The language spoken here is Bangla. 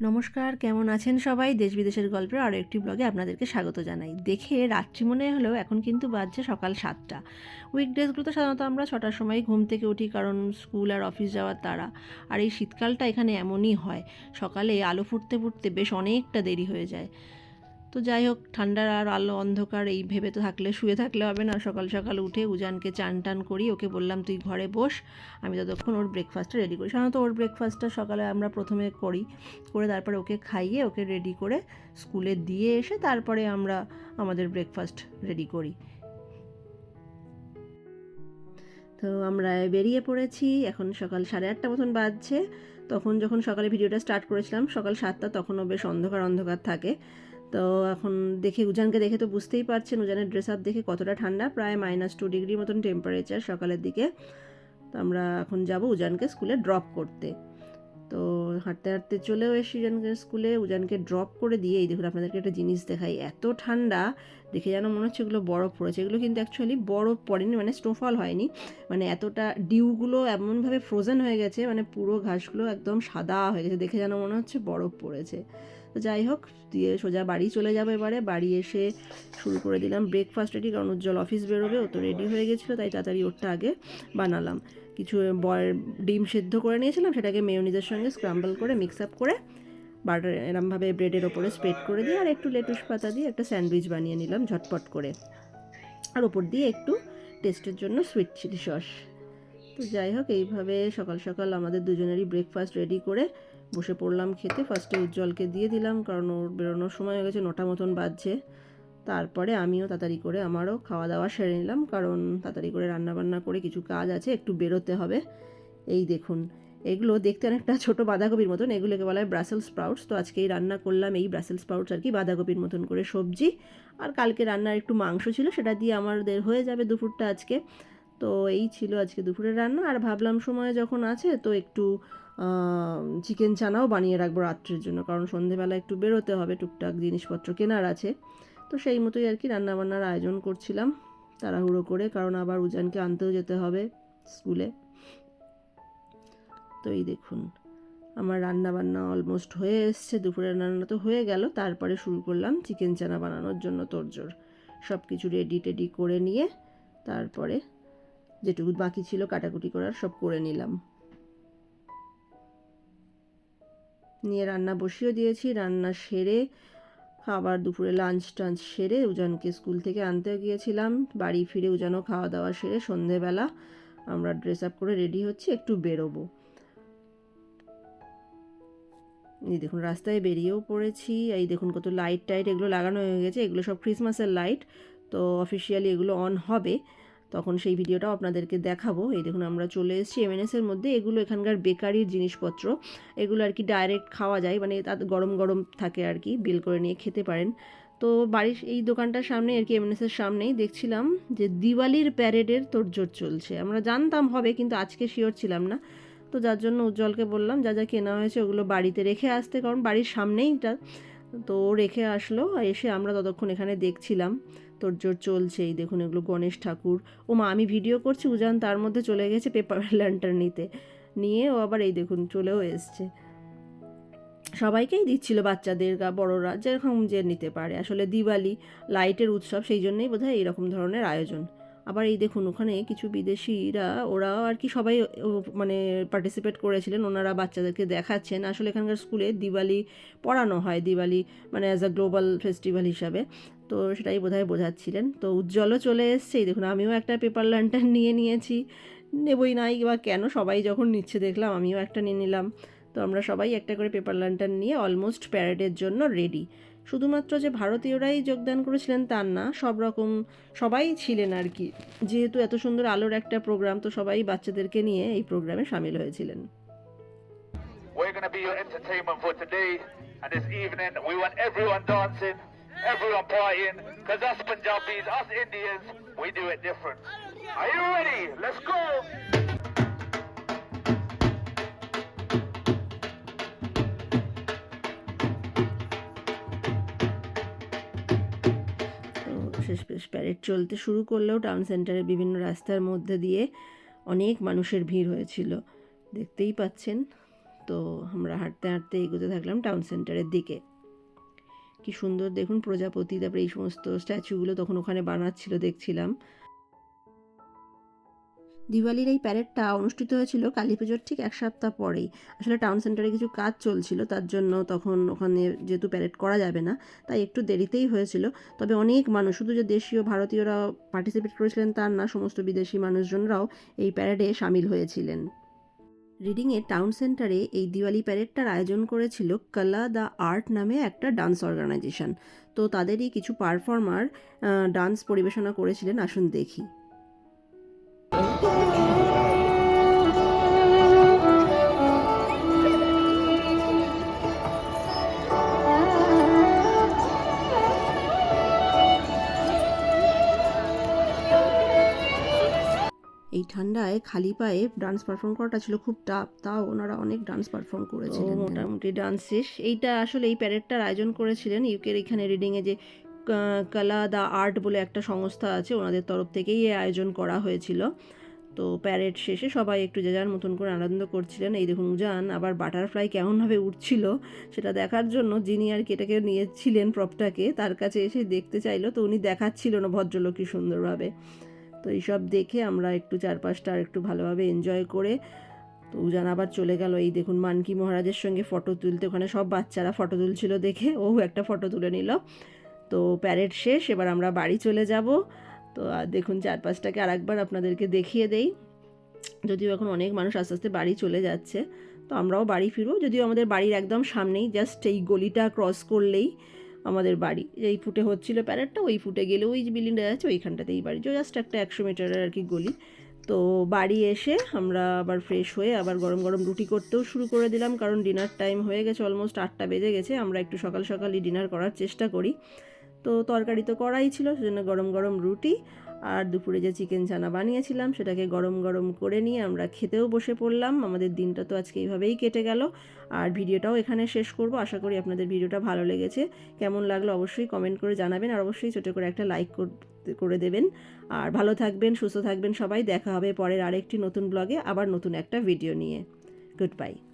নমস্কার, কেমন আছেন সবাই? দেশ বিদেশের গল্পের আরও একটি ব্লগে আপনাদেরকে স্বাগত জানাই। দেখে রাত্রি মনে হলেও এখন কিন্তু বাজছে সকাল সাতটা। উইকডেজগুলোতে সাধারণত আমরা ছটার সময় ঘুম থেকে উঠি কারণ স্কুল আর অফিস যাওয়ার তারা আর এই শীতকালটা এখানে এমনই হয়। সকালে আলো ফুটতে ফুটতে বেশ অনেকটা দেরি হয়ে যায়। তো যাই হোক, ঠান্ডার আর আলো অন্ধকার, এই ভেবে তো থাকলে শুয়ে থাকলে হবে না। সকাল সকাল উঠে উজানকে চান টান করি, ওকে বললাম, তুই ঘরে বস, আমি ততক্ষণ ওর ব্রেকফাস্টটা রেডি করি। সাধারণত ওর ব্রেকফাস্টটা সকালে আমরা প্রথমে করি, করে তারপরে ওকে খাইয়ে ওকে রেডি করে স্কুলে দিয়ে এসে তারপরে আমরা আমাদের ব্রেকফাস্ট রেডি করি। তো আমরা বেরিয়ে পড়েছি, এখন সকাল সাড়ে আটটা মতন বাজছে। তখন যখন সকালে ভিডিওটা স্টার্ট করেছিলাম, সকাল সাতটা, তখনও বেশ অন্ধকার অন্ধকার থাকে। তো এখন দেখে, উজানকে দেখে তো বুঝতেই পারছেন, উজানের ড্রেস আপ দেখে কতটা ঠান্ডা, প্রায় মাইনাস টু ডিগ্রি মতন টেম্পারেচার সকালের দিকে। তো আমরা এখন যাব উজানকে স্কুলে ড্রপ করতে। তো হাঁটতে হাঁটতে চলেও এসে উজানকে স্কুলে উজানকে ড্রপ করে দিয়ে এই দেখুন, আপনাদেরকে একটা জিনিস দেখাই, এত ঠান্ডা, দেখে যেন মনে হচ্ছে এগুলো বরফ পড়েছে। এগুলো কিন্তু অ্যাকচুয়ালি বরফ পড়েনি মানে স্নোফল হয়নি মানে এতটা ডিউগুলো এমনভাবে ফ্রোজেন হয়ে গেছে মানে পুরো ঘাসগুলো একদম সাদা হয়ে গেছে, দেখে যেন মনে হচ্ছে বরফ পড়েছে। তো যাই হোক, দিয়ে সোজা বাড়ি চলে যাবে এবারে। বাড়ি এসে শুরু করে দিলাম ব্রেকফাস্ট রেডি কারণ উজ্জ্বল অফিস বেরোবে, ও তো রেডি হয়ে গেছিল, তাই তাড়াতাড়ি ওরটা আগে বানালাম। কিছু বয়ের ডিম সেদ্ধ করে নিয়েছিলাম, সেটাকে মেয়নিজের সঙ্গে স্ক্রাম্বল করে মিক্স আপ করে বাটার এরমভাবে ব্রেডের ওপরে স্প্রেড করে দিয়ে, আর একটু লেটুস পাতা দিয়ে একটা স্যান্ডউইচ বানিয়ে নিলাম ঝটপট করে। আর ওপর দিয়ে একটু টেস্টের জন্য সুইট চিলি সস তো যাই হোক, এইভাবে সকাল সকাল আমাদের দুজনেরই ব্রেকফাস্ট রেডি করে বসে পড়লাম খেতে। ফার্স্টে উজ্জ্বলকে দিয়ে দিলাম, কারণ ওর বেরোনোর সময় হয়ে গেছে নটা মতন বাজছে। তারপরে আমিও তাড়াতাড়ি করে আমারও খাওয়া দাওয়া সেরে নিলাম, কারণ তাড়াতাড়ি করে রান্নাবান্না করে কিছু কাজ আছে, একটু বেরোতে হবে। এই দেখুন, এগুলো দেখতে অনেকটা ছোটো বাঁধাকপির মতন, এগুলোকে বলা হয় ব্রাসেল স্প্রাউটস তো আজকেই রান্না করলাম এই ব্রাসেল স্প্রাউটস আর কি, বাঁধাকপির মতন করে সবজি। আর কালকে রান্নার একটু মাংস ছিল, সেটা দিয়ে আমাদের হয়ে যাবে দুপুরটা আজকে। তো এই ছিল আজকে দুপুরের রান্না। আর ভাবলাম সময় যখন আছে তো একটু চিকেন চানাও বানিয়ে রাখব রাত্রের জন্য। কারণ সন্ধেবেলা একটু বেরোতে হবে, টুকটাক জিনিসপত্র কেনার আছে। তো সেই মতোই আর কি রান্নাবান্নার আয়োজন করছিলাম তাড়াহুড়ো করে। কারণ আবার উজানকে আনতেও যেতে হবে স্কুলে। তো এই দেখুন, আমার রান্না বান্না অলমোস্ট হয়ে এসছে। দুপুরের রান্না তো হয়ে গেল। তারপরে শুরু করলাম চিকেন চানা বানানোর জন্য তোরজোর সব কিছু রেডি টেডি করে নিয়ে তারপরে যেটুকু বাকি ছিল কাটাকুটি করার সব করে নিলাম। নিয়ে রান্না বসিয়েও দিয়েছি, রান্না সেরে, খাবার দুপুরে লাঞ্চ টাঞ্চ সেরে উজানকে স্কুল থেকে আনতেও গিয়েছিলাম। বাড়ি ফিরে উজানও খাওয়া দাওয়া সেরে সন্ধেবেলা আমরা ড্রেস আপ করে রেডি হচ্ছি, একটু বেরোবো। এই দেখুন, রাস্তায় বেরিয়েও পড়েছি। এই দেখুন কত লাইট টাইট এগুলো লাগানো হয়ে গেছে। এগুলো সব ক্রিসমাসের লাইট তো অফিসিয়ালি এগুলো অন হবে। তখন সেই ভিডিওটাও আপনাদেরকে দেখাবো। এই দেখুন, আমরা চলে এসেছি এমএনএসের মধ্যে। এগুলো এখানকার বেকারির জিনিসপত্র। এগুলো আর কি ডাইরেক্ট খাওয়া যায়। মানে তার গরম গরম থাকে আর কি। বিল করে নিয়ে খেতে পারেন। তো বাড়ির এই দোকানটার সামনে আর কি এমএনএসের সামনেই দেখছিলাম যে দিওয়ালির প্যারেডের তোড়জোড় চলছে। আমরা জানতাম হবে, কিন্তু আজকে শিওর ছিলাম না। তো যার জন্য উজ্জ্বলকে বললাম, যা যা কেনা হয়েছে ওগুলো বাড়িতে রেখে আসতে কারণ বাড়ির সামনেই এটা তো রেখে আসলো। এসে আমরা ততক্ষণ এখানে দেখছিলাম। তোর জোর চলছে। এই দেখুন এগুলো গণেশ ঠাকুর। ও মা, আমি ভিডিও করছি, উজান তার মধ্যে চলে গেছে পেপার ল্যান্টার নিতে। নিয়ে ও আবার এই দেখুন চলেও এসছে। সবাইকেই দিচ্ছিল বাচ্চাদের গা, বড়রা, যেরকম যে নিতে পারে। আসলে দিওয়ালি, লাইটের উৎসব, সেই জন্যই বোধহয় এইরকম ধরনের আয়োজন। আবার এই দেখুন ওখানে কিছু বিদেশিরা, ওরাও আর কি সবাই মানে পার্টিসিপেট করেছিলেন। ওনারা বাচ্চাদেরকে দেখাচ্ছেন। আসলে এখানকার স্কুলে দিওয়ালি পড়ানো হয়, দিওয়ালি মানে অ্যাজ আ গ্লোবাল ফেস্টিভ্যাল হিসাবে। তো সেটাই বোধহয় বোঝাচ্ছিলেন। তো উজ্জ্বলও চলে এসছে দেখুন আমিও একটা পেপার ল্যান্টার নিয়ে নিয়েছি। নেবই নাই বা কেন? সবাই যখন নিচ্ছে দেখলাম আমিও একটা নিয়ে নিলাম। তো আমরা সবাই একটা করে পেপার ল্যান্টার নিয়ে অলমোস্ট প্যারেডের জন্য রেডি শুধুমাত্র যে ভারতীয়রাই যোগদান করেছিলেন তার না সব রকম সবাই ছিলেন আর কি। যেহেতু এত সুন্দর আলোর একটা প্রোগ্রাম তো সবাই বাচ্চাদেরকে নিয়ে এই প্রোগ্রামে সামিল হয়েছিলেন। We're be your entertainment for today and this evening. We want everyone dancing, everyone partying, because us Punjabis, us Indians, we do it different. Are you ready? Let's go! Parade চলতে শুরু করলেও টাউন সেন্টারের বিভিন্ন রাস্তার মধ্যে দিয়ে অনেক মানুষের ভিড় হয়েছিল দেখতেই পাচ্ছেন তো আমরা হাঁটতে হাঁটতে এগোতে থাকলাম টাউন সেন্টারের দিকে কি সুন্দর দেখুন প্রজাপতি, তারপরে এই সমস্ত স্ট্যাচুগুলো তখন ওখানে বানাচ্ছিল, দেখছিলাম। দিওয়ালির এই প্যারেডটা অনুষ্ঠিত হয়েছিল কালী পুজোর ঠিক এক সপ্তাহ পরেই। আসলে টাউন সেন্টারে কিছু কাজ চলছিল, তার জন্য তখন ওখানে যেহেতু প্যারেড করা যাবে না, তাই একটু দেরিতেই হয়েছিল। তবে অনেক মানুষ, শুধু যে দেশীয় ভারতীয়রা পার্টিসিপেট করেছিলেন তার না, সমস্ত বিদেশি মানুষজনরাও এই প্যারেডে সামিল হয়েছিলেন। রিডিংয়ে টাউন সেন্টারে এই দিওয়ালি প্যারেডটার আয়োজন করেছিল কলা দ্য আর্ট নামে একটা ডান্স অর্গানাইজেশন। তো তাদেরই কিছু পারফর্মার ডান্স পরিবেশনা করেছিলেন। আসুন দেখি। এই ঠান্ডায় খালি পায়ে ডান্স পারফর্ম করাটা ছিল খুব টাফ তাও ওনারা অনেক ডান্স পারফর্ম করেছিলেন মোটামুটি ডান্স শেষ। এইটা আসলে এই প্যারেডটার আয়োজন করেছিলেন ইউকের এখানে রিডিংয়ে যে কালা দা আর্ট বলে একটা সংস্থা আছে ওনাদের তরফ থেকেই এই আয়োজন করা হয়েছিল। তো প্যারেড শেষে সবাই একটু যে যার মতন করে আনন্দ করছিলেন। এই দেখুন উজান আবার বাটারফ্লাই কেমনভাবে উঠছিল সেটা দেখার জন্য যিনি আর কি এটাকে নিয়েছিলেন প্রপটাকে তার কাছে এসে দেখতে চাইলো তো উনি দেখাচ্ছিল না ভদ্রলোক কি সুন্দরভাবে। তো এইসব দেখে আমরা একটু চারপাশটা আর একটু ভালোভাবে এনজয় করে তো উজান আবার চলে গেল। এই দেখুন মানকি মহারাজের সঙ্গে ফটো তুলতে। ওখানে সব বাচ্চারা ফটো তুলছিল দেখে। ও একটা ফটো তুলে নিল। তো প্যারেড শেষ। এবার আমরা বাড়ি চলে যাব। তো দেখুন চারপাশটাকে আর একবার আপনাদেরকে দেখিয়ে দেই। যদিও এখন অনেক মানুষ আস্তে আস্তে বাড়ি চলে যাচ্ছে। তো আমরাও বাড়ি ফিরবো। যদিও আমাদের বাড়ির একদম সামনেই জাস্ট এই গলিটা ক্রস করলেই। আমাদের বাড়ি। এই ফুটে হচ্ছিল প্যারেডটা, ওই ফুটে গেলে ওই যে বিল্ডিংটা আছে ওইখানটাতেই বাড়ি। যে জাস্ট একটা একশো মিটারের আর কি গলি। তো বাড়ি এসে আমরা আবার ফ্রেশ হয়ে আবার গরম গরম রুটি করতেও শুরু করে দিলাম, কারণ ডিনার টাইম হয়ে গেছে অলমোস্ট আটটা বেজে গেছে। আমরা একটু সকাল সকালই ডিনার করার চেষ্টা করি। তো তরকারি তো করাই ছিল, সেজন্য গরম গরম রুটি আর দুপুরে যে চিকেন চানা বানিয়েছিলাম, সেটাকে গরম গরম করে নিয়ে আমরা খেতেও বসে পড়লাম। আমাদের দিনটা তো আজকে এইভাবেই কেটে গেল। আর ভিডিওটাও এখানে শেষ করব। আশা করি আপনাদের ভিডিওটা ভালো লেগেছে। কেমন লাগল অবশ্যই কমেন্ট করে জানাবেন। আর অবশ্যই ছোটো করে একটা লাইক করে দেবেন। আর ভালো থাকবেন, সুস্থ থাকবেন সবাই। দেখা হবে পরের আরেকটি নতুন ব্লগে আবার নতুন একটা ভিডিও নিয়ে। Good bye